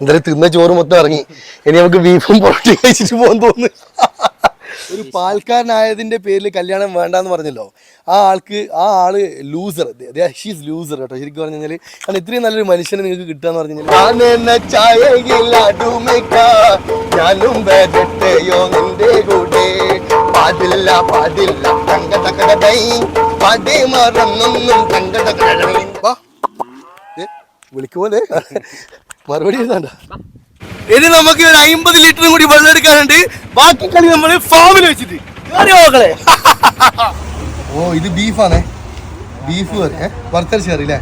എന്തായാലും തിന്ന ചോറ് മൊത്തം ഇറങ്ങി. ഇനി നമുക്ക് ബീഫും പൊറോട്ടയും കഴിച്ചിട്ട് പോകാൻ തോന്നുന്നു. ഒരു പാൽക്കാരനായതിന്റെ പേരിൽ കല്യാണം വേണ്ടാന്ന് പറഞ്ഞല്ലോ. ആ ആൾക്ക് ആ ആൾ ലൂസർ ഷീസ് ലൂസർ കേട്ടോ. ശരിക്കും പറഞ്ഞു കഴിഞ്ഞാൽ കാരണം ഇത്രയും നല്ലൊരു മനുഷ്യനെ നിങ്ങൾക്ക് കിട്ടുക എന്ന് പറഞ്ഞു കഴിഞ്ഞാൽ വിളിക്കുപോലെ മറുപടി ഇനി നമുക്ക് ഒരു അമ്പത് ലിറ്ററും കൂടി വെള്ളം എടുക്കാനുണ്ട്. ബാക്കി കളി നമ്മൾ ഫാമിൽ വെച്ചിട്ട്. ഓ ഇത് ബീഫാണേ ബീഫ് കറി. ഏ വറുത്തരച്ച കറി അല്ലേ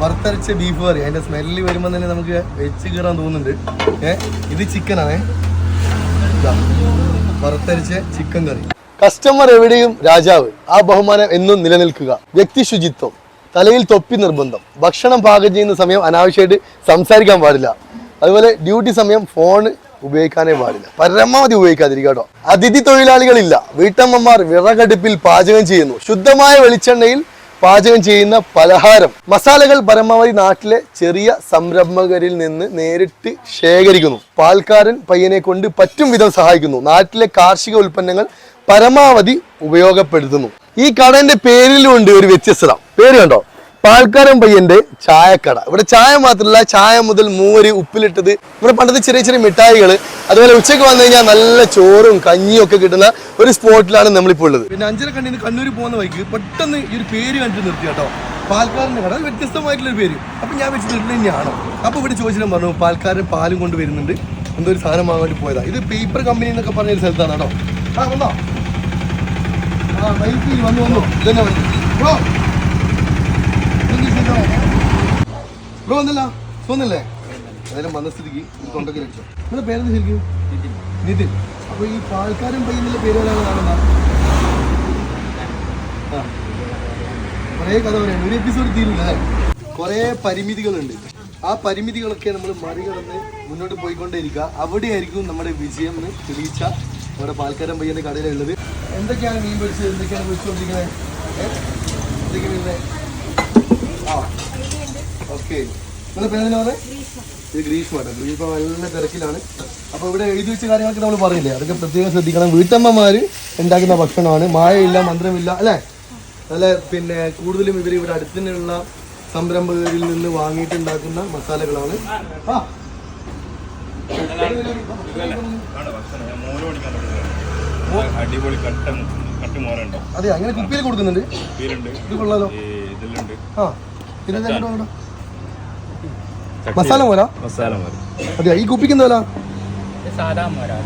വറുത്തരച്ച ബീഫ് കറി. അതിന്റെ സ്മെല്ല് വരുമ്പോൾ തന്നെ നമുക്ക് വെച്ച് കയറാൻ തോന്നുന്നുണ്ട്. ഏ ഇത് ചിക്കനാണേ വറുത്തരച്ച ചിക്കൻ കറി. കസ്റ്റമർ എവിടെയും രാജാവ്. ആ ബഹുമാനം എന്നും നിലനിൽക്കുക. വ്യക്തി ശുചിത്വം. തലയിൽ തൊപ്പി നിർബന്ധം. ഭക്ഷണം പാകം ചെയ്യുന്ന സമയം അനാവശ്യമായിട്ട് സംസാരിക്കാൻ പാടില്ല. അതുപോലെ ഡ്യൂട്ടി സമയം ഫോൺ ഉപയോഗിക്കാനേ പാടില്ല. പരമാവധി ഉപയോഗിക്കാതിരിക്കുക കേട്ടോ. അതിഥി തൊഴിലാളികളില്ല. വീട്ടമ്മമാർ വിറകടുപ്പിൽ പാചകം ചെയ്യുന്നു. ശുദ്ധമായ വെളിച്ചെണ്ണയിൽ പാചകം ചെയ്യുന്ന പലഹാരം. മസാലകൾ പരമാവധി നാട്ടിലെ ചെറിയ സംരംഭകരിൽ നിന്ന് നേരിട്ട് ശേഖരിക്കുന്നു. പാൽക്കാരൻ പയ്യനെ കൊണ്ട് പറ്റും വിധം സഹായിക്കുന്നു. നാട്ടിലെ കാർഷിക ഉൽപ്പന്നങ്ങൾ പരമാവധി ഉപയോഗപ്പെടുത്തുന്നു. ഈ കടന്റെ പേരിലും ഉണ്ട് ഒരു വ്യത്യസ്തത. പേര് കണ്ടോ? പാൽക്കാരൻ പയ്യന്റെ ചായക്കട. ഇവിടെ ചായ മാത്രമല്ല ചായ മുതൽ മൂവര് ഉപ്പിലിട്ടത്. ഇവിടെ പണ്ടത്തെ ചെറിയ ചെറിയ മിഠായികൾ അതുപോലെ ഉച്ചയ്ക്ക് വന്നു കഴിഞ്ഞാൽ നല്ല ചോറും കഞ്ഞിയും ഒക്കെ കിട്ടുന്ന ഒരു സ്പോട്ടിലാണ് നമ്മളിപ്പോൾ ഉള്ളത്. പിന്നെ അഞ്ചര കണ്ണിന് കണ്ണൂർ പോകുന്ന വഴിക്ക് പെട്ടെന്ന് ഈ ഒരു പേര് കണ്ടിട്ട് നിർത്തി കേട്ടോ. പാൽക്കാരന്റെ കട. വ്യത്യസ്തമായിട്ടുള്ള ഒരു പേര്. അപ്പൊ ഞാൻ വെച്ച് തന്നെയാണോ അപ്പൊ ഇവിടെ ചോദിച്ചിട്ട് പറഞ്ഞു പാൽക്കാരൻ പാലും കൊണ്ട് വരുന്നുണ്ട് എന്തോ ഒരു സാധനം വാങ്ങാൻ വേണ്ടി ഇത് പേപ്പർ കമ്പനി എന്നൊക്കെ പറഞ്ഞ ഒരു സ്ഥലത്താണ് കേട്ടോ. ആ വന്നോ. ബൈക്കിൽ വന്നു വന്നു. ബ്രോ ബ്രോ നിങ്ങളുടെ അപ്പോൾ ഈ പാൽക്കാരൻ കുറേ കുറേ പരിമിതികളുണ്ട്. ആ പരിമിതികളൊക്കെ നമ്മൾ മറികടന്ന് മുന്നോട്ട് പോയിക്കൊണ്ടേയിരിക്കുക. അവിടെയായിരിക്കും നമ്മുടെ വിജയം എന്ന് തെളിയിച്ച നമ്മുടെ പാൽക്കാരൻ പയ്യന്റെ കടയിലുള്ളത് എന്തൊക്കെയാണ് മീൻ പൊരിച്ചത്? എന്തൊക്കെയാണ്? ആ ഓക്കെ. ഇത് ഗ്രീഷ്മ കേട്ടോ ഗ്രീഷ്മ നല്ല തിരക്കിലാണ്. അപ്പോൾ ഇവിടെ എഴുതി വെച്ച കാര്യങ്ങളൊക്കെ നമ്മൾ പറയില്ലേ? അതൊക്കെ പ്രത്യേകം ശ്രദ്ധിക്കണം. വീട്ടമ്മമാർ ഉണ്ടാക്കുന്ന ഭക്ഷണമാണ്. മായയില്ല മന്ത്രമില്ല അല്ലേ? അല്ല പിന്നെ കൂടുതലും ഇവർ ഇവിടെ അടുത്തുള്ള സംരംഭകരിൽ നിന്ന് വാങ്ങിയിട്ടുണ്ടാക്കുന്ന മസാലകളാണ്. ആ അടിപൊളി കട്ട കട്ടുമോരുണ്ടോ അതെ അങ്ങനെ കുപ്പിയിൽ കൊടുക്കുന്നുണ്ട്. ഇത് കൊള്ളാലോ? ഈ ഇതിലുണ്ട്. ആ എങ്ങോട്ട് മസാല പോരാ മസാല മോര്. അതെ ഈ കുപ്പിക്ക് എന്താ സാധാ മോരാ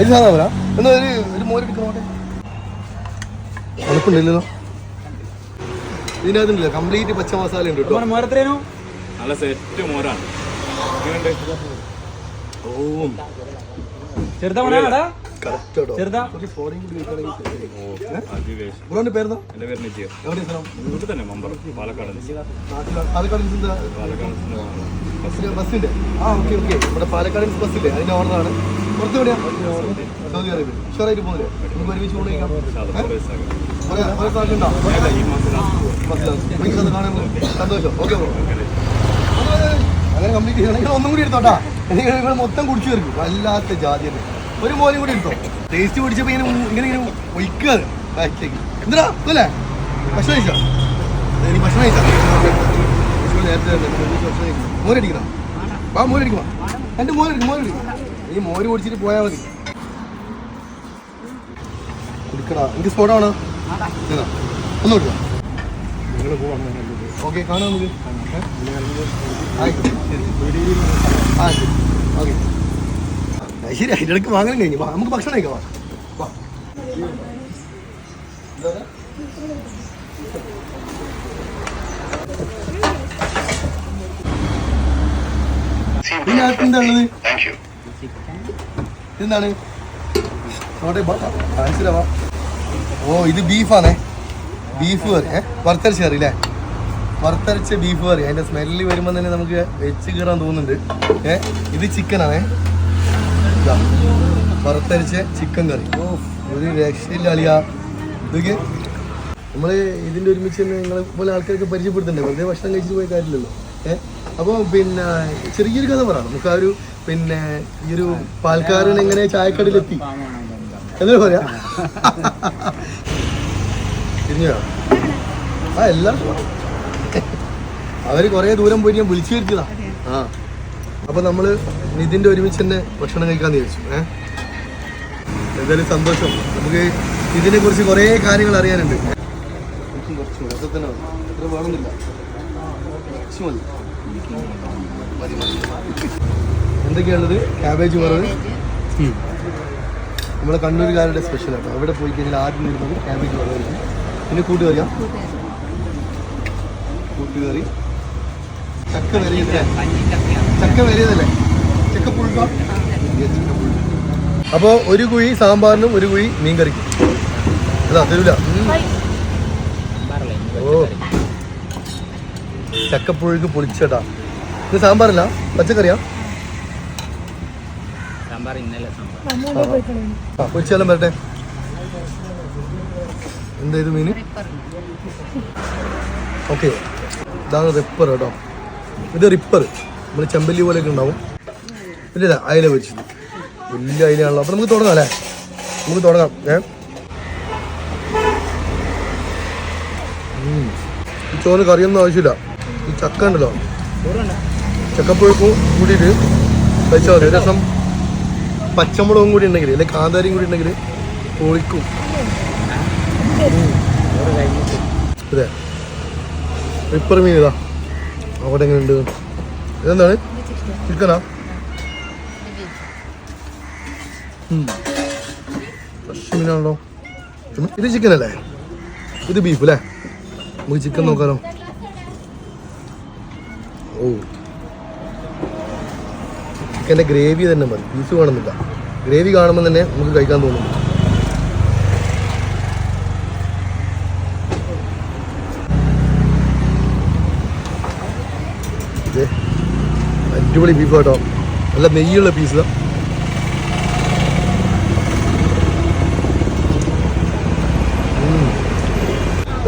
ഇത് സാധാ പോരാ എന്നാ ഒരു ഒരു മോരെടുക്കണോട്ടെ ഉണക്കുണ്ടല്ലോ ഇതിനകത്തുണ്ടല്ലോ കംപ്ലീറ്റ് പച്ച മസാല ഉണ്ട് കേട്ടോ നല്ല സെറ്റ് മോരാണ്. ഓ. ചെറുതാ ചെറുതാ. ബ്രോന്റെ പേര് നിത്യം. ഇവിടെ തന്നെ മമ്പറ പാലക്കാട് പാലക്കാട് ബസ്സിന്റെ? ആ ഓക്കെ ഓക്കെ. ഇവിടെ പാലക്കാട് ബസ്സില്ലേ? അതിന്റെ ഓർഡറാണ് പുറത്ത് എവിടെയാ സൗദി അറേബ്യ. ഷുവറായിട്ട് പോകുന്നില്ലേ നമുക്ക് ഒരുമിച്ച് കൊണ്ടുപോയിക്കാം സന്തോഷം. Okay bro. അങ്ങനെ കംപ്ലീറ്റ് ചെയ്യണമെങ്കിൽ ഒന്നും കൂടി എടുത്തോട്ടാ. നിങ്ങൾ മൊത്തം കുടിച്ചു തീർക്കും. വല്ലാത്ത ജാതി ഒരു മോനും കൂടി എടുത്തോ ടേസ്റ്റ് പിടിച്ചപ്പോൾ ഇങ്ങനെ ഇങ്ങനെ ഇങ്ങനെ ഒഴിക്കാതെ ബാക്കിലേക്ക് എന്താ അല്ലേ ഭക്ഷണം കഴിച്ചോ? എനിക്ക് ഭക്ഷണം കഴിച്ചാ? ഭക്ഷണം നേരത്തെ ഭക്ഷണം വാ മോരടിക്കുവാ എന്റെ മോരടിക്കും ഈ മോര് കുടിച്ചിട്ട് പോയാൽ മതി. കുടിക്കടാ. എനിക്ക് ഇതാ. ഒന്ന് കൊടുക്കാം നിങ്ങൾ പോവാണ് ഓക്കെ കാണാം നമുക്ക്. ശരി. ആ ശരി ഓക്കെ ശരി അതിന്റെ ഇടയ്ക്ക് വാങ്ങാൻ കഴിഞ്ഞു നമുക്ക് ഭക്ഷണം കഴിക്കാം വാ. വാ. എന്താണ് നോട്ടെ ഓ ഇത് ബീഫാണേ. ബീഫ് കറി ഏ? വറുത്തരച്ച കറി അല്ലേ? വറുത്തരച്ച ബീഫ് കറി അതിന്റെ സ്മെല്ല് വരുമ്പോൾ തന്നെ നമുക്ക് വെച്ച് കയറാൻ തോന്നുന്നുണ്ട്. ഏ ഇത് ചിക്കനാണേ ആണേ. വറുത്തരച്ച ചിക്കൻ കറി ഓ ഒരു രക്ഷയില്ല അളിയ. ഇതൊക്കെ നമ്മൾ ഇതിന്റെ ഒരുമിച്ച് തന്നെ നിങ്ങളെ പോലെ ആൾക്കാരൊക്കെ പരിചയപ്പെടുത്തണ്ടേ? വെറുതെ ഭക്ഷണം കഴിച്ചിട്ട് പോയ കാര്യമില്ലല്ലോ. ഏ അപ്പോൾ പിന്നെ ചെറിയൊരു കഥ പറ. നമുക്ക് ആ ഒരു പിന്നെ ഈ ഒരു പാൽക്കാരൻ എങ്ങനെ ചായക്കടയിലെത്തി? എന്താ പറയാ? തിരിഞ്ഞോ ആ എല്ലാവർക്കും അവർ കുറേ ദൂരം പോയി ഞാൻ വിളിച്ചു വരുത്തിയതാ. ആ. അപ്പൊ നമ്മൾ നിതിന്റെ ഒരുമിച്ച് തന്നെ ഭക്ഷണം കഴിക്കാന്ന് വിചാരിച്ചു. ഏ? എന്തായാലും സന്തോഷം. നമുക്ക് ഇതിനെ കുറിച്ച് കുറേ കാര്യങ്ങൾ അറിയാനുണ്ട്. കുറച്ച് അതൊക്കെ തന്നെ ഇത്ര വേണമെന്നില്ല. കുറച്ച് മതി. മതി മതി. എന്തൊക്കെയാണുള്ളത്? ക്യാബേജ് വറവ്. നമ്മളെ കണ്ണൂരുകാരുടെ സ്പെഷ്യൽ ആട്ടോ. അവിടെ പോയി കഴിഞ്ഞാൽ ആദ്യം വരുന്നത് ക്യാബേജ് വറവായിരിക്കും. പിന്നെ കൂട്ടുകറിയാം കൂട്ടുകറി. ചക്ക വരിയതല്ലേ ചക്ക വരിയതല്ലേ ചക്ക പുഴുക്ക അപ്പോൾ ഒരു കുഴി സാമ്പാറിനും ഒരു കുഴി മീൻ കറിക്കും. അതാ തരൂല. ഓ. ചക്കപ്പുഴുക്ക് പൊളിച്ചേട്ടാ ഇത് സാമ്പാറല്ല? പച്ചക്കറിയാ? പൊളിച്ചാലും വരട്ടെ. എന്താ ഇത് മീൻ? ഓക്കെ. ഇതാണ് റിപ്പർ കേട്ടോ. ഇത് റിപ്പർ നമ്മൾ ചെമ്പല്ലി പോലെയൊക്കെ ഉണ്ടാവും. ഇല്ല അയില വെച്ചത് വലിയ അയിലാണല്ലോ അപ്പം നമുക്ക് തുടങ്ങാം അല്ലേ? നമുക്ക് തുടങ്ങാം. ഏ. ഈ ചോറ് കറിയൊന്നും ആവശ്യമില്ല. ഈ ചക്ക ഉണ്ടല്ലോ. ചക്കപ്പുഴക്കും കൂടിയിട്ട് കഴിച്ചാൽ മതി. രസം പച്ചമുളകും കൂടി ഉണ്ടെങ്കിൽ അല്ലെങ്കിൽ കാന്താരിയും കൂടി ഉണ്ടെങ്കിൽ പൊളിക്കും അതെ. റിപ്പർ മീൻ ഇതാ. അവിടെ എങ്ങനെയുണ്ട് ഇതെന്താണ്? ചിക്കനാ മീനാണല്ലോ ഇത് ചിക്കൻ അല്ലേ? ഇത് ബീഫ് അല്ലേ? നമുക്ക് ചിക്കൻ നോക്കാലോ. ഓ. ചിക്കന്റെ ഗ്രേവി തന്നെ മതി. പീസ് കാണുന്നില്ല ഗ്രേവി കാണുമ്പോൾ തന്നെ നമുക്ക് കഴിക്കാൻ തോന്നുന്നു അടിപൊളി ബീഫ് കേട്ടോ. നല്ല നെയ്യുള്ള പീസ്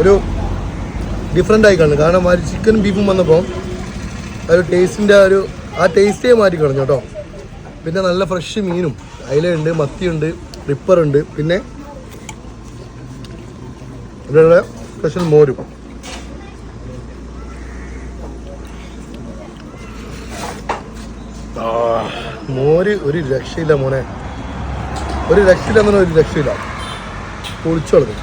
ഒരു ഡിഫറെന്റ് ആയി കാരണം ആ ചിക്കൻ ബീഫും വന്നപ്പോൾ ആ ഒരു ടേസ്റ്റിന്റെ ആ ഒരു ആ ടേസ്റ്റേ മാറ്റി കളഞ്ഞു കേട്ടോ. പിന്നെ നല്ല ഫ്രഷ് മീനും. അയിലുണ്ട് മത്തിയുണ്ട് റിപ്പറുണ്ട് പിന്നെ ഇവിടെ സ്പെഷ്യൽ മോരും. മോര് ഒരു രക്ഷയില്ല മോനെ. ഒരു രക്ഷയില്ല എന്ന് ഒരു രക്ഷയില്ല. പൊളിച്ചു കളഞ്ഞു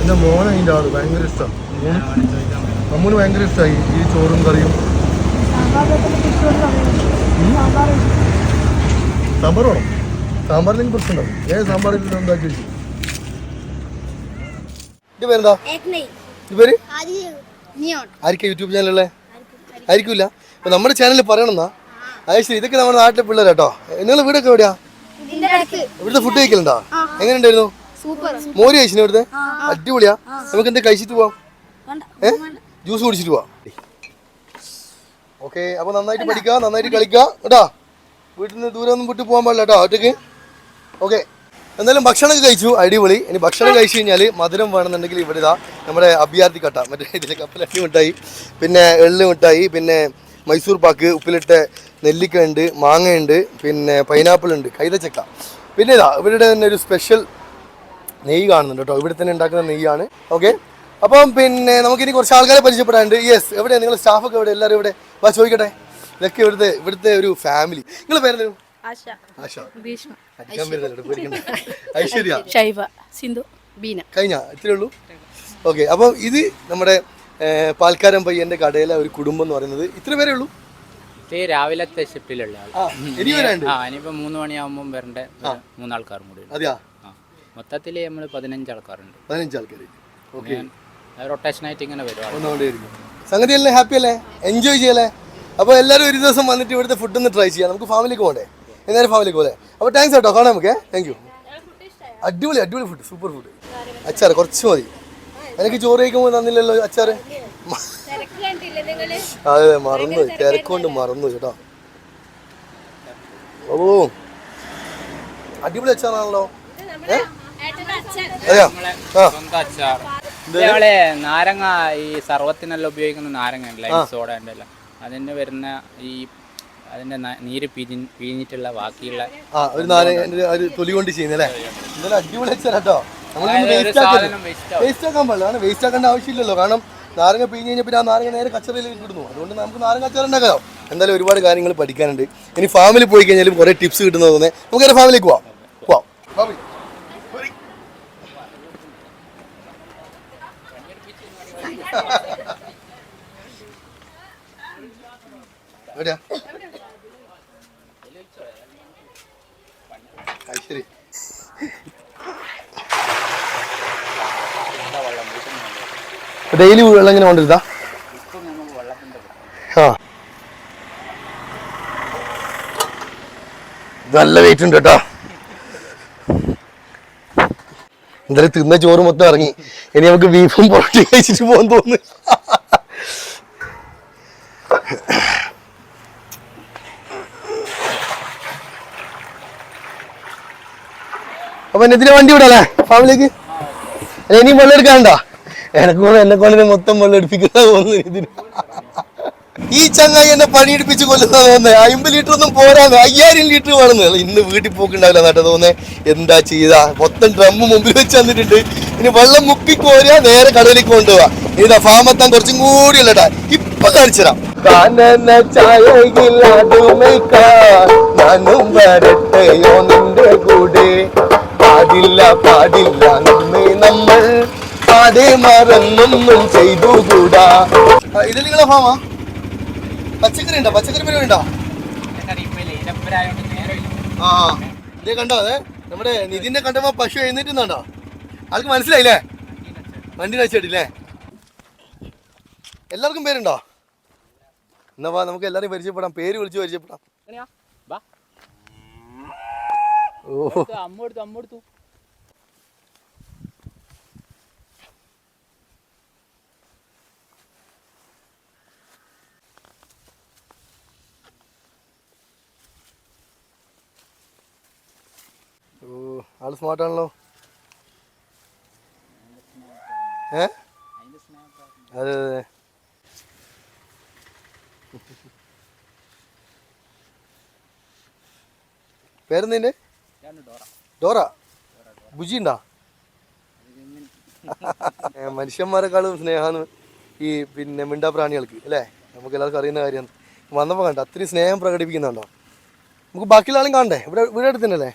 എന്റെ മോനെ അതിന്റെ ആൾ ഭയങ്കര ഇഷ്ടമാണ് അമ്മൂന് ഭയങ്കര ഇഷ്ടമായി ഈ ചോറും കറിയും. സാമ്പാർ വേണം? സാമ്പാറിന് പ്രശ്നമുണ്ടാവും. ഏ സാമ്പാർ എന്താക്കി ഇത് പേരെന്താ? ഇത് പേര്? ആയിരിക്കും യൂട്യൂബ് ചാനലുള്ള ആയിരിക്കില്ല അപ്പൊ നമ്മുടെ ചാനലിൽ പറയണമെന്നാ അത് ശരി ഇതൊക്കെ നമ്മുടെ നാട്ടിലെ പിള്ളേർ കേട്ടോ നിങ്ങൾ വീടൊക്കെ എവിടെയാ? ഇവിടുത്തെ ഫുഡ് കഴിക്കലുണ്ടോ? എങ്ങനെ ഉണ്ടായിരുന്നു സൂപ്പർ. മോര് കഴിച്ചിന് ഇവിടുത്തെ? അടിപൊളിയാ. നമുക്ക് എന്താ കഴിച്ചിട്ട് പോവാം? ഏ? ജ്യൂസ് കുടിച്ചിട്ട് പോവാം. ഓക്കെ അപ്പൊ നന്നായിട്ട് പഠിക്കുക നന്നായിട്ട് കളിക്കുക കേട്ടോ. വീട്ടിൽ നിന്ന് ദൂരെ ഒന്നും വിട്ടു പോകാൻ പാടില്ല കേട്ടോ ഒറ്റയ്ക്ക് ഓക്കെ. എന്തായാലും ഭക്ഷണം കഴിച്ചു അടിപൊളി. ഇനി ഭക്ഷണം കഴിച്ചു കഴിഞ്ഞാൽ മധുരം വേണമെന്നുണ്ടെങ്കിൽ ഇവിടെ ഇതാ നമ്മുടെ അഭ്യാർത്ഥി കട്ട. മറ്റേ ഇതിലെ കപ്പലണ്ടി മിഠായി പിന്നെ എള്ള് മിഠായി പിന്നെ മൈസൂർ പാക്ക് ഉപ്പിലിട്ട നെല്ലിക്ക ഉണ്ട് മാങ്ങയുണ്ട് പിന്നെ പൈനാപ്പിൾ ഉണ്ട് കൈതച്ചക്ക. പിന്നെ ഇതാ ഇവരുടെ തന്നെ ഒരു സ്പെഷ്യൽ നെയ്യ് കാണുന്നുണ്ട് കേട്ടോ. ഇവിടെ തന്നെ ഉണ്ടാക്കുന്ന നെയ്യാണ്. ഓക്കെ അപ്പം പിന്നെ നമുക്കിനി കുറച്ച് ആൾക്കാരെ പരിചയപ്പെടാനുണ്ട്. യെസ് എവിടെയാണ് നിങ്ങൾ സ്റ്റാഫൊക്കെ എവിടെ എല്ലാവരും ഇവിടെ വാ ചോദിക്കട്ടെ. ഇതൊക്കെ ഇവിടുത്തെ ഇവിടുത്തെ ഒരു ഫാമിലി നിങ്ങൾ പേരെന്താ ആശ. അടിക്കാൻ വരുന്നില്ല പേടിക്കണ്ട. ഐശ്വര്യ. ഷൈബ സിന്ധു ബീന. കഴിഞ്ഞ? ഇത്രേ ഉള്ളൂ? ഓക്കെ അപ്പോൾ ഇത് നമ്മുടെ ഏർ, പാൽക്കാരൻ പയ്യന്റെ കടയിലെ ഒരു കുടുംബം എന്ന് പറയുന്നത് ഇത്ര പേരേ ഉള്ളൂ? ഇത് രാവിലത്തെ ഷിഫ്റ്റിലുള്ള ആൾ ആ ഇനി വരാണ്ട് ആ ഇനിയിപ്പോ മൂന്ന് മണിയാകുമ്പോൾ വരേണ്ട മൂന്നാൾക്കാരും കൂടി ഉണ്ട്. അതെയാ? ആ മൊത്തത്തിൽ നമ്മൾ പതിനഞ്ച് ആൾക്കാരുണ്ട്. പതിനഞ്ച് ആൾക്കാർ ഓക്കെ. റൊട്ടേഷനായിട്ട് ഇങ്ങനെ വരും ആൾ. വന്നുകൊണ്ടേയിരിക്കും. സംഗതി അല്ലേ ഹാപ്പി അല്ലേ? എൻജോയ് ചെയ്യല്ലേ? അപ്പോൾ എല്ലാവരും ഒരു ദിവസം വന്നിട്ട് ഇവിടുത്തെ ഫുഡ് ഒന്ന് ട്രൈ ചെയ്യാം. നമുക്ക് ഫാമിലിക്ക് പോകണ്ടേ എന്നാലും ഫാമിലിക്ക് പോലെ അപ്പോൾ താങ്ക്സ് കേട്ടോ. കാണാം നമുക്ക്. താങ്ക് യു അടിപൊളി അടിപൊളി ഫുഡ് സൂപ്പർ ഫുഡ് അച്ചാറ് കുറച്ച് മതി. എനിക്ക് ചോറ് കഴിക്കുമ്പോൾ തന്നില്ലല്ലോ അച്ചാറ്? അതെ മറന്നു തിരക്കൊണ്ട് മറന്നു കേട്ടോ. ഓ അടിപൊളി അച്ചാറാണല്ലോ. അച്ചാർ നാരങ്ങ ഈ സർവത്തിനെല്ലാം ഉപയോഗിക്കുന്ന നാരങ്ങ ഉണ്ടല്ലോ സോഡ ഉണ്ടല്ലോ. അതിന് വരുന്ന ഈ അതിന്റെ നീര് പിരി പിഴിഞ്ഞിട്ടുള്ള ബാക്കിയുള്ള ആ ഒരു നാരങ്ങ ഒരു തൊലി കൊണ്ട് ചെയ്യുന്നല്ലേ അടിപൊളി അതായത് വേസ്റ്റ് വേസ്റ്റ് ആക്കാൻ പാടില്ല. കാരണം വേസ്റ്റ് ആക്കേണ്ട ആവശ്യമില്ലല്ലോ. കാരണം നാരങ്ങ പിഴിഞ്ഞ് കഴിഞ്ഞാൽ പിന്നെ ആ നാരങ്ങ നേരെ കച്ചറയിലേക്ക് ഇടുന്നു. അതുകൊണ്ട് നമുക്ക് നാരങ്ങ അച്ചാർ ഉണ്ടാക്കാം. എന്തായാലും ഒരുപാട് കാര്യങ്ങൾ പഠിക്കാനുണ്ട്. ഇനി ഫാമിൽ പോയി കഴിഞ്ഞാലും കുറേ ടിപ്സ് കിട്ടുന്നത് തോന്നുന്നത് നമുക്ക് ഒരു ഫാമിലേക്ക് പോവാം. പോവാം. ഫാമിലി എവിടെയാ അത് ശരി ഡെയിലി വെള്ളം ഇങ്ങനെ കൊണ്ടിരുതാ ആ. നല്ല വെയിറ്റ് ഉണ്ട് കേട്ടോ. എന്തായാലും തിന്ന ചോറ് മൊത്തം ഇറങ്ങി. ഇനി നമുക്ക് ബീഫും പൊറോട്ടയും കഴിച്ചിട്ട് പോകാൻ തോന്നുന്നു. അപ്പൊ ഇതിന് വണ്ടി വിടല്ലേ? ഫാമിലിക്ക്? ഇനിയും വെള്ളം എടുക്കാണ്ടോ എനക്ക് എന്നെ കൊണ്ട് മൊത്തം വെള്ളം എടുപ്പിക്കുന്ന തോന്നുന്നു ഈ ചങ്ങായി എന്നെ പണിയെടുപ്പിച്ച് കൊല്ലുന്ന തോന്നുന്നത് അമ്പത് ലിറ്റർ ഒന്നും പോരാന്ന്. അയ്യായിരം ലിറ്റർ വേണം ഇന്ന് വീട്ടിൽ പോക്കുണ്ടാവില്ല നാട്ടെ തോന്നുന്നത് എന്താ ചെയ്ത? മൊത്തം ഡ്രമ്മ് മുമ്പിൽ വെച്ച് തന്നിട്ടുണ്ട്. ഇനി വെള്ളം മുക്കി കോരുക നേരെ കടലിലേക്ക് കൊണ്ടുപോവാ. ഇതാ ഫാമത്താൻ കുറച്ചും കൂടി അല്ലട്ടാ ഇപ്പൊ കാണിച്ചുതരാം കൂടെ? പാടില്ല പാടില്ല. നമ്മേ നമ്മൾ പാടെ മറന്നൊന്നും ചെയ്തുകൂടാ. ഇത് നിങ്ങളെ ഫാമാ? പച്ചക്കറി ഉണ്ടോ പച്ചക്കറി പരിപാടി ഉണ്ടോ ആ ഇതേ കണ്ടോ അതെ? നമ്മുടെ നിതിന്റെ കണ്ടപ്പോ പശു എഴുന്നേറ്റുന്നുണ്ടോ ആൾക്ക് മനസ്സിലായില്ലേ? വണ്ടി വെച്ചിട്ടില്ലേ എല്ലാവർക്കും പേരുണ്ടോ? എന്നാ നമുക്ക് എല്ലാരെയും പരിചയപ്പെടാം. പേര് വിളിച്ച് പരിചയപ്പെടാം. ഓ. അമ്മ എടുത്തു അമ്മ എടുത്തു. ആൾ സ്മാർട്ടാണല്ലോ ഏ? അതെ അതെ പേരെന്തിന്റെ ഡോറ. ബുജി ഉണ്ടാ മനുഷ്യന്മാരെക്കാളും സ്നേഹമാണ് ഈ പിന്നെ മിണ്ടാപ്രാണികൾക്ക് അല്ലേ? നമുക്ക് എല്ലാവർക്കും അറിയുന്ന കാര്യമാണ്. വന്നപ്പോൾ കണ്ട അത്രയും സ്നേഹം പ്രകടിപ്പിക്കുന്നുണ്ടോ നമുക്ക് ബാക്കിയുള്ള ആളും കാണണ്ടേ? ഇവിടെ വീട് അടുത്തന്നല്ലേ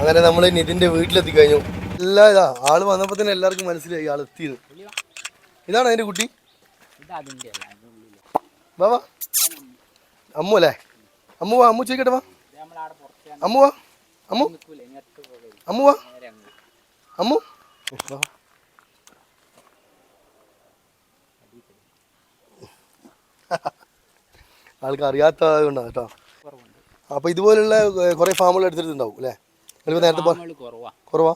അങ്ങനെ നമ്മൾ നിതിന്റെ വീട്ടിലെത്തി കഴിഞ്ഞു എല്ലാ ഇതാ ആൾ വന്നപ്പോ തന്നെ എല്ലാവർക്കും മനസ്സിലായി ആൾ എത്തിയത് ഇതാണ് അതിന്റെ കുട്ടി? ഇത് അമ്മു അല്ലേ? അമ്മു വാ അമ്മു ചോദിക്കട്ടെ വാ. അമ്മു വാ അമ്മു. അമ്മു വാ. അമ്മു. ആൾക്ക് അറിയാത്ത കൊണ്ടാണ് കേട്ടോ. അപ്പൊ ഇതുപോലുള്ള കുറെ ഫാമുകൾ എടുത്തിട്ടുണ്ടാവും അല്ലേ? നേരത്തെ കുറവാ.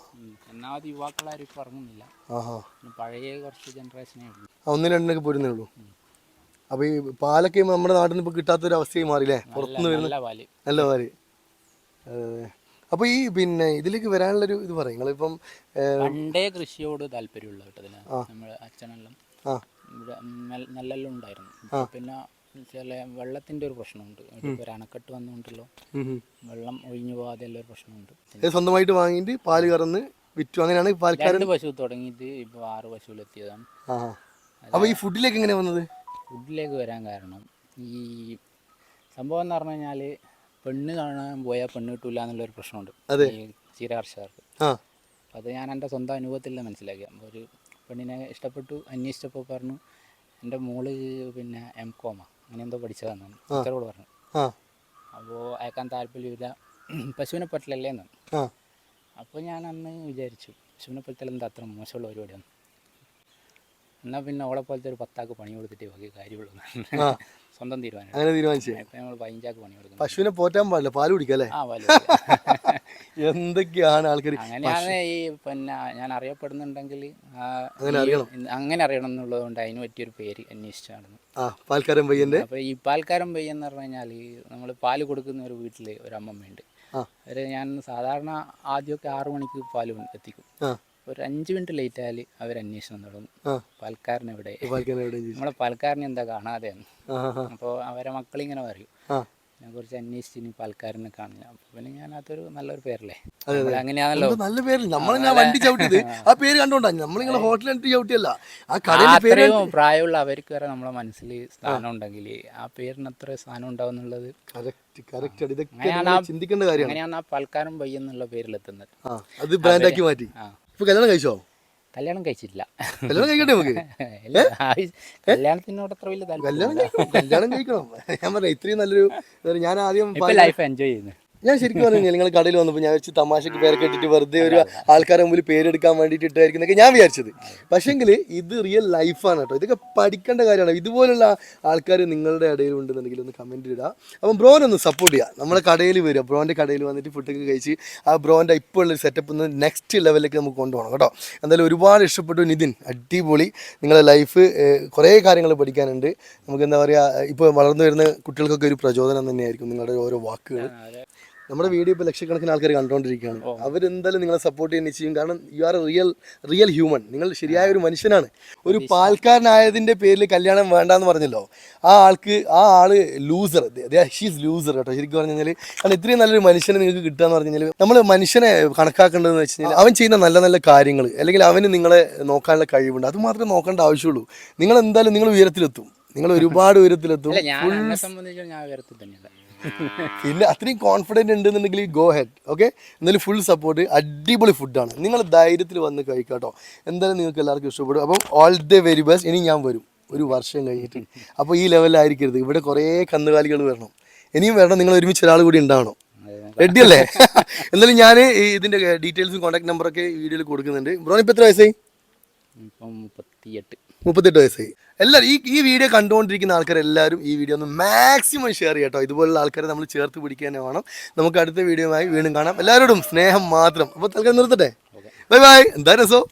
ഒന്നാമത് യുവാക്കളാരും ഇറങ്ങുന്നില്ല. പഴയ കുറച്ച് ജനറേഷനേ രണ്ടിനൊക്കെ പോരുന്നേ ഉള്ളൂ. അപ്പൊ ഈ പാലൊക്കെ നമ്മുടെ നാട്ടിൽ നിന്ന് കിട്ടാത്ത കിട്ടാത്തൊരു അവസ്ഥയായി മാറിയില്ലേ? പുറത്തുനിന്ന് വരുന്ന നല്ല പാൽ. അതെ. അപ്പൊ ഈ പിന്നെ ഇതിലേക്ക് വരാനുള്ളൊരു ഇത് പറയും. നിങ്ങളിപ്പം പണ്ടേ കൃഷിയോട് താല്പര്യമുള്ള കേട്ടതിന് നമ്മുടെ അച്ഛനെല്ലാം നെല്ലെല്ലാം ഉണ്ടായിരുന്നു. പിന്നെ ചില വെള്ളത്തിന്റെ ഒരു പ്രശ്നമുണ്ട്. ഒരു അണക്കെട്ട് വന്നുകൊണ്ടല്ലോ. വെള്ളം ഒഴിഞ്ഞു പോകാതെ ഒരു പ്രശ്നമുണ്ട്. സ്വന്തമായിട്ട് വാങ്ങിയിട്ട് പാൽ കറന്ന് വിറ്റു. അങ്ങനെയാണ് പാൽക്കാരൻ പശു തുടങ്ങിയിട്ട് ഇപ്പൊ ആറ് പശുവിലെത്തിയതാണ്. അപ്പൊ ഈ ഫുഡിലേക്ക് എങ്ങനെയാ വന്നത്? ഫുഡിലേക്ക് വരാൻ കാരണം ഈ സംഭവം എന്ന് പറഞ്ഞു കഴിഞ്ഞാൽ പെണ്ണ് കാണാൻ പോയാൽ പെണ്ണ് കിട്ടൂല എന്നുള്ളൊരു പ്രശ്നമുണ്ട്. ഈ ക്ഷീര കർഷകർക്ക്. അത് ഞാൻ എന്റെ സ്വന്തം അനുഭവത്തിൽ മനസ്സിലാക്കിയ ഒരു പെണ്ണിനെ ഇഷ്ടപ്പെട്ടു അന്വേഷിച്ചപ്പോൾ പറഞ്ഞു എന്റെ മോൾ പിന്നെ എം കോമ അങ്ങനെ എന്തോ പഠിച്ചതാണ് ടീച്ചറോട് പറഞ്ഞു. അപ്പോൾ അയക്കാൻ താല്പര്യമില്ല. പശുവിനെ പറ്റില്ലല്ലേ എന്ന് അപ്പോൾ ഞാൻ അന്ന് വിചാരിച്ചു പശുവിനെ പറ്റില്ല എന്താ അത്ര മോശമുള്ള പരിപാടിയാണ് എന്നാൽ പിന്നെ ഓളെ പോലത്തെ ഒരു പത്താക്ക് പണി കൊടുത്തിട്ട് ബാക്കി കാര്യമുള്ളൂ. സ്വന്തം തീരുമാനം അങ്ങനെ തീരുമാനിച്ചേ. ഇപ്പം നമ്മൾ പതിനഞ്ചാക്ക് പണി കൊടുക്കും പശുവിനെ പോറ്റാൻ പാടില്ല പാൽ കുടിക്കല്ലേ ആ പാൽ എന്തൊക്കെയാണ് ആൾക്കാർ അങ്ങനെയാണ് ഈ പിന്നെ ഞാൻ അറിയപ്പെടുന്നുണ്ടെങ്കിൽ അങ്ങനെ അറിയണം. എന്നുള്ളത് കൊണ്ട് അതിന് പറ്റിയൊരു പേര് അന്വേഷിച്ചു നടന്നു. പാൽക്കാരൻ പയ്യന്റെ? അപ്പോൾ ഈ പാൽക്കാരൻ പയ്യെന്ന് പറഞ്ഞു കഴിഞ്ഞാൽ നമ്മൾ പാൽ കൊടുക്കുന്ന ഒരു വീട്ടിൽ ഒരു അമ്മമ്മയുണ്ട്. അവർ ഞാൻ സാധാരണ ആദ്യമൊക്കെ ആറു മണിക്ക് പാൽ എത്തിക്കും. ഒരു അഞ്ച് മിനിറ്റ് ലേറ്റ് ആയാൽ അവർ അന്വേഷണം തുടങ്ങും ചോദിച്ചു? നമ്മളെ പാൽക്കാരനെ എന്താ കാണാതെ അപ്പോൾ അവരെ മക്കളിങ്ങനെ പറയും. ഞാൻ കുറച്ച് അന്വേഷിച്ച് ഇനി പാൽക്കാരനെ കാണില്ല അപ്പൊ പിന്നെ ഞാൻ അതൊരു നല്ലൊരു പേരല്ലേ? അങ്ങനെയാണല്ലോ. നല്ല പേര് നമ്മൾ ഞാൻ വണ്ടി ചവിട്ടിയത്. ആ. പേര് കണ്ടോണ്ടാ? നമ്മൾ നിങ്ങളെ ഹോട്ടലിൽ കണ്ടിട്ട് ചവിട്ടിയല്ല. ആ അത്രയും പ്രായമുള്ള അവർക്ക് വരെ നമ്മളെ മനസ്സിൽ സ്ഥാനം ഉണ്ടെങ്കിൽ ആ പേരിന് അത്ര സ്ഥാനം ഉണ്ടാവും എന്നുള്ളത് അങ്ങനെയാണ് ആ- ചിന്തിക്കേണ്ട കാര്യം അങ്ങനെയാണ് ആ പാൽക്കാരൻ പയ്യെന്നുള്ള പേരിൽ എത്തുന്നത് ആ അത് ബ്രാൻഡാക്കി മാറ്റി. ആ. ഇപ്പൊ കല്യാണം കഴിച്ചോ? കല്യാണം കഴിച്ചില്ല കല്യാണം കഴിക്കട്ടെ നമുക്ക്? കല്യാണത്തിനോട് അത്ര വലിയ കല്യാണം കഴിക്കണം കല്യാണം കഴിക്കണം. ഞാൻ പറഞ്ഞ ഇത്രയും നല്ലൊരു ഞാൻ ആദ്യം ലൈഫ് എൻജോയ് ചെയ്യുന്നു. ഞാൻ ശരിക്കും പറഞ്ഞു നിങ്ങൾ കടയിൽ വന്നപ്പോൾ ഞാൻ വെച്ച് തമാശക്ക് പേരൊക്കെ ഇട്ടിട്ട് വെറുതെ ഒരു ആൾക്കാരെ മുമ്പിൽ പേരെടുക്കാൻ വേണ്ടിയിട്ട് ഇട്ടായിരിക്കുന്നൊക്കെ ഞാൻ വിചാരിച്ചത്. പക്ഷേങ്കിൽ ഇത് റിയൽ ലൈഫാണ് കേട്ടോ. ഇതൊക്കെ പഠിക്കേണ്ട കാര്യമാണ്. ഇതുപോലുള്ള ആൾക്കാർ നിങ്ങളുടെ ഇടയിൽ ഉണ്ടെന്നുണ്ടെങ്കിൽ ഒന്ന് കമന്റ് ഇടുക അപ്പം ബ്രോനൊന്ന് സപ്പോർട്ട് ചെയ്യുക നമ്മുടെ കടയിൽ വരിക. ബ്രോന്റെ കടയിൽ വന്നിട്ട് ഫുഡൊക്കെ കഴിച്ച് ആ ബ്രോന്റെ ഇപ്പോൾ ഉള്ള സെറ്റപ്പ് ഒന്ന് നെക്സ്റ്റ് ലെവലിലേക്ക് നമുക്ക് കൊണ്ടുപോകണം കേട്ടോ. എന്തായാലും ഒരുപാട് ഇഷ്ടപ്പെട്ടു നിതിൻ. അടിപൊളി. നിങ്ങളുടെ ലൈഫ് കുറേ കാര്യങ്ങൾ പഠിക്കാനുണ്ട്. നമുക്ക് എന്താ പറയുക ഇപ്പോൾ വളർന്നു വരുന്ന കുട്ടികൾക്കൊക്കെ ഒരു പ്രചോദനം തന്നെയായിരിക്കും നിങ്ങളുടെ ഓരോ വാക്കുകൾ നമ്മുടെ വീഡിയോ ഇപ്പോൾ ലക്ഷക്കണക്കിന് ആൾക്കാർ കണ്ടുകൊണ്ടിരിക്കുകയാണ് അവരെന്തായാലും നിങ്ങളെ സപ്പോർട്ട് ചെയ്യുന്ന ചെയ്യും കാരണം you are real real human നിങ്ങൾ ശരിയായ ഒരു മനുഷ്യനാണ്. ഒരു പാൽക്കാരനായതിന്റെ പേരിൽ കല്യാണം വേണ്ടാന്ന് പറഞ്ഞല്ലോ. ആ ആൾക്ക് ആ ആൾ ലൂസർ ഷീസ് ലൂസർ കേട്ടോ. ശരിക്കും പറഞ്ഞു കഴിഞ്ഞാൽ കാരണം ഇത്രയും നല്ലൊരു മനുഷ്യനെ നിങ്ങൾക്ക് കിട്ടുക എന്ന് പറഞ്ഞു കഴിഞ്ഞാൽ നമ്മൾ മനുഷ്യനെ കണക്കാക്കേണ്ടതെന്ന് വെച്ച് കഴിഞ്ഞാൽ അവൻ ചെയ്യുന്ന നല്ല നല്ല കാര്യങ്ങൾ അല്ലെങ്കിൽ അവന് നിങ്ങളെ നോക്കാനുള്ള കഴിവുണ്ട്. അത് മാത്രമേ നോക്കേണ്ട ആവശ്യമുള്ളൂ. നിങ്ങൾ എന്തായാലും നിങ്ങൾ ഉയരത്തിലെത്തും. നിങ്ങൾ ഒരുപാട് ഉയരത്തിലെത്തും. ഞാൻ സംബന്ധിച്ച് ഞാൻ ഉയരത്തിൽ തന്നെയല്ല പിന്നെ അത്രയും കോൺഫിഡന്റ് ഉണ്ടെന്നുണ്ടെങ്കിൽ ഗോ ഹെഡ് ഓക്കെ എന്നാലും ഫുൾ സപ്പോർട്ട് അടിപൊളി ഫുഡാണ് നിങ്ങൾ ധൈര്യത്തിൽ വന്ന് കഴിക്കാട്ടോ എന്തായാലും നിങ്ങൾക്ക് എല്ലാവർക്കും ഇഷ്ടപ്പെടും. അപ്പം ഓൾ ദ വെരി ബെസ്റ്റ് ഇനി ഞാൻ വരും. ഒരു വർഷം കഴിഞ്ഞിട്ട് അപ്പോൾ ഈ ലെവലിലായിരിക്കരുത് ഇവിടെ കുറേ കന്നുകാലികൾ വരണം. ഇനിയും വരണം. നിങ്ങൾ ഒരുമിച്ച് ഒരാൾ കൂടി ഉണ്ടാവണം. റെഡി അല്ലേ? എന്നാലും ഞാൻ ഇതിന്റെ ഡീറ്റെയിൽസും കോൺടാക്ട് നമ്പറൊക്കെ വീഡിയോയിൽ കൊടുക്കുന്നുണ്ട്. ബ്രോൺ ഇപ്പോൾ എത്ര വയസ്സായി? മുപ്പത്തിയെട്ട്. മുപ്പത്തെട്ട് വയസ്സായി. എല്ലാവരും ഈ ഈ വീഡിയോ കണ്ടുകൊണ്ടിരിക്കുന്ന ആൾക്കാർ എല്ലാവരും ഈ വീഡിയോ ഒന്ന് മാക്സിമം ഷെയർ ചെയ്യട്ടോ. ഇതുപോലുള്ള ആൾക്കാരെ നമ്മൾ ചേർത്ത് പിടിക്കാൻ വേണം. നമുക്ക് അടുത്ത വീഡിയോയുമായി വീണ്ടും കാണാം. എല്ലാവരോടും സ്നേഹം മാത്രം. അപ്പോൾ തൽക്കാലം നിർത്തട്ടെ. ബൈ ബൈ എന്താ രസം?